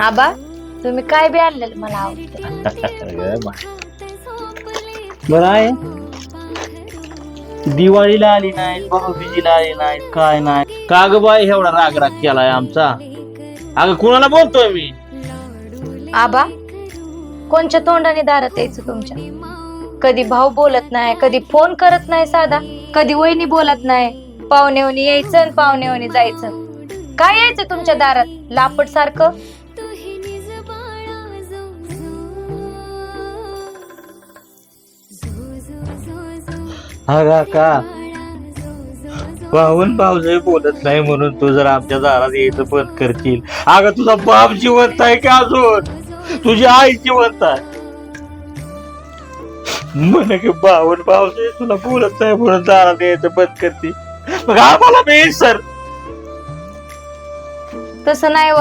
आबा तुम्ही काय बी आणलेलं मला आवडतं. अगं मा- बरं आहे. दिवाळीला आली नाही भाऊबीजीला आली नाही काय नाही. का ग बाई एवढा रागराग केलाय आमचा? अगं कुणाला बोलतोय मी? आबा कोणच्या तोंडाने दारात यायचं तुमच्या? कधी भाऊ बोलत नाही कधी फोन करत नाही साधा कधी वहिनी बोलत नाही. पाहुणेवणी यायचं आणि पाहुणेवणी जायचं. काय यायचं तुमच्या दारात? लापट सारखं? अगं का? पाहून भाऊजाई बोलत नाही म्हणून तू जर आमच्या दारात यायचं बंद करशील. अगं तुझा बाप जिवंत आहे का अजून? तुझी आई जिवंत आहे. म्हण की भाऊन भाऊजाई तुला बोलत नाही म्हणून दारात यायचं बंद करते मग आम्हाला मी सर. तसं नाही हो